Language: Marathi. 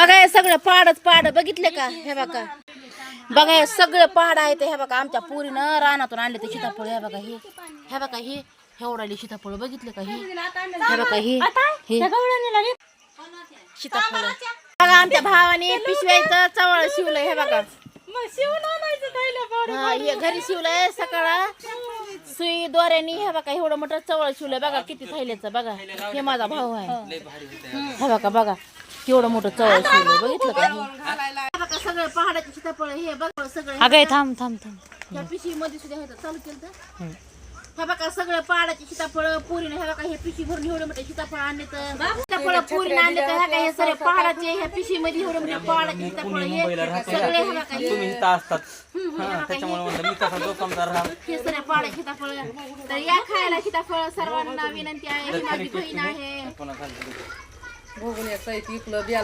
बघा हे सगळं पाडच पाड बघितले का? हे बघा. बघा हे सगळं पहाड आहे ते हे बघा आमच्या पुरीनं रानातून आणले ते सीताफळ हे बघा हे. हे बघा हे हेवडाले सीताफळ बघितले का हे? हे बघा हे हे. सीताफळ. बघा आमच्या भावाने पिशव्याचं चवळ शिवलंय हे बघा. हा, हे घरी शिवलंय सकाळ. सुई दोऱ्यानी हे बघा एवढं मोठं चवळ शिवलंय. बघा किती थैल्याचं बघा. हे माझा भाऊ आहे. हे बघा बघा. केवढं मोठं चवळ शिवलंय बघितलं का बघा सगळं पहाडाचे सीताफळ हे बघा सगळं अगं थांब थांब थांब. या पिशवी मध्ये सुद्धा होतं चालू केलं तर हे बघा सगळं पहाडाचे सीताफळ पुरीने हे बघा हे पिशवी भरून एवढे मोठे सीताफळ आणले तर. सीताफळ पुरीने आणले तर हे बघा हे सगळे पहाडाचे ह्या पिशवी मध्ये एवढे मोठे पहाडाचे सीताफळ हे सगळे हे बघा हे तुम्ही इथं असतात. हा, त्याच्यामुळे म्हणलं मी कसा जोखमदार राहा हे सगळे पहाडाचे सीताफळ. तर या खायला सीताफळ सर्वांना विनंती आहे ही माझी बहीण आहे. कोणाला